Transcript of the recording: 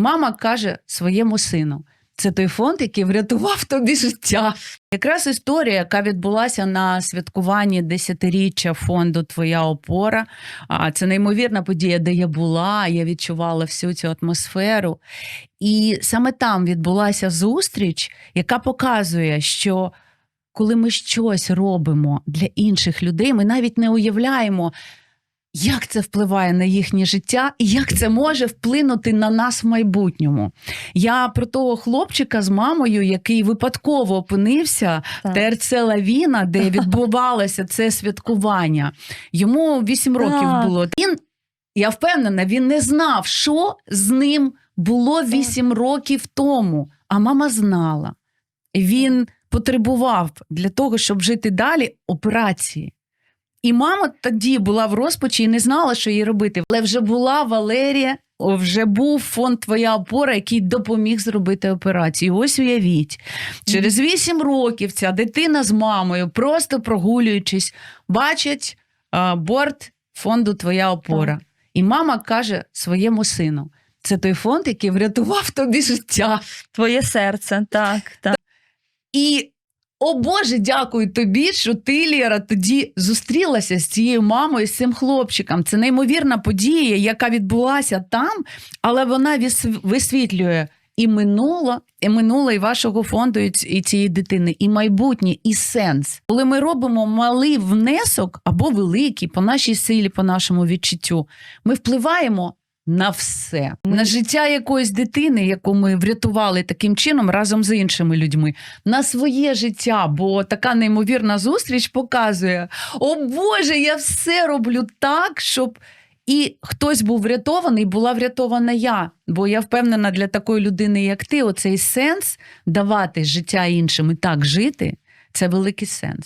мама каже своєму сину: це той фонд, який врятував тобі життя. Якраз історія, яка відбулася на святкуванні десятиріччя фонду Твоя опора. А це неймовірна подія, де я була, я відчувала всю цю атмосферу. І саме там відбулася зустріч, яка показує, що коли ми щось робимо для інших людей, ми навіть не уявляємо, як це впливає на їхнє життя і як це може вплинути на нас в майбутньому. Я про того хлопчика з мамою, який випадково опинився Так. в ТРЦ Лавіна, де відбувалося це святкування. Йому 8 років Так. було. Він, я впевнена, він не знав, що з ним було 8 років тому, а мама знала. Він потребував для того, щоб жити далі, операції. І мама тоді була в розпачі і не знала, що їй робити. Але вже була Валерія, вже був фонд Твоя опора, який допоміг зробити операцію. І Ось уявіть, через 8 років ця дитина з мамою, просто прогулюючись, бачать а, борт фонду Твоя опора. І мама каже своєму сину: це той фонд, який врятував тобі життя. Твоє серце, так, так. О Боже, дякую тобі, що ти, Лєра, тоді зустрілася з цією мамою, з цим хлопчиком. Це неймовірна подія, яка відбулася там, але вона вис- висвітлює і минуло, і минуле і вашого фонду, і цієї дитини, і майбутнє, і сенс. Коли ми робимо малий внесок або великий по нашій силі, по нашому відчуттю, ми впливаємо. На все на життя якоїсь дитини, яку ми врятували таким чином разом з іншими людьми, на своє життя, бо така неймовірна зустріч показує: о Боже, я все роблю так, щоб і хтось був врятований, була врятована я. Бо я впевнена, для такої людини, як ти, оцей сенс давати життя іншим і так жити це великий сенс.